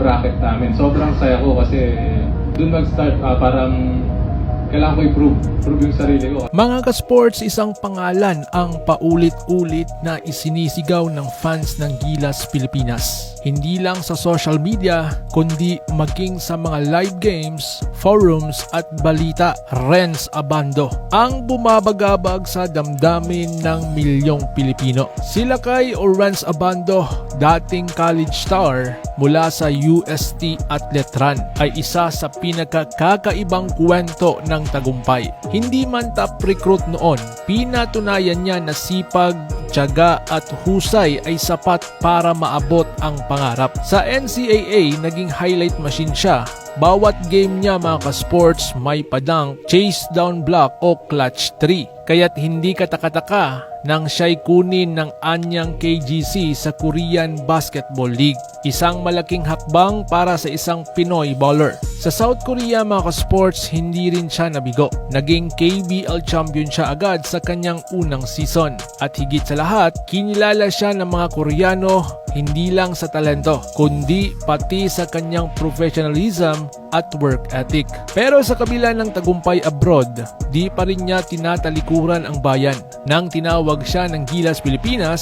bracket namin. Sobrang saya ko kasi dun nag-start ah, parang kailangan ko i-prove, prove yung sarili ko. Mga ka-sports, isang pangalan ang paulit-ulit na isinisigaw ng fans ng Gilas Pilipinas. Hindi lang sa social media, kundi maging sa mga live games, forums at balita, Renz Abando ang bumabagabag sa damdamin ng milyong Pilipino. Sila kay Renz Abando, dating college star mula sa UST Atletran, ay isa sa pinakakakaibang kwento ng tagumpay. Hindi man top recruit noon, pinatunayan niya na sipag, tiyaga at husay ay sapat para maabot ang pangarap. Sa NCAA, naging highlight machine siya. Bawat game niya mga ka-sports may padang chase down block o clutch 3. Kaya't hindi katakataka nang siya'y kunin ng anyang KGC sa Korean Basketball League. Isang malaking hakbang para sa isang Pinoy baller. Sa South Korea mga ka-sports, hindi rin siya nabigo. Naging KBL champion siya agad sa kanyang unang season. At higit sa lahat, kinilala siya ng mga Koreano hindi lang sa talento, kundi pati sa kanyang professionalism at work ethic. Pero sa kabila ng tagumpay abroad, di pa rin niya tinatalikuran ang bayan. Nang tinawag siya ng Gilas Pilipinas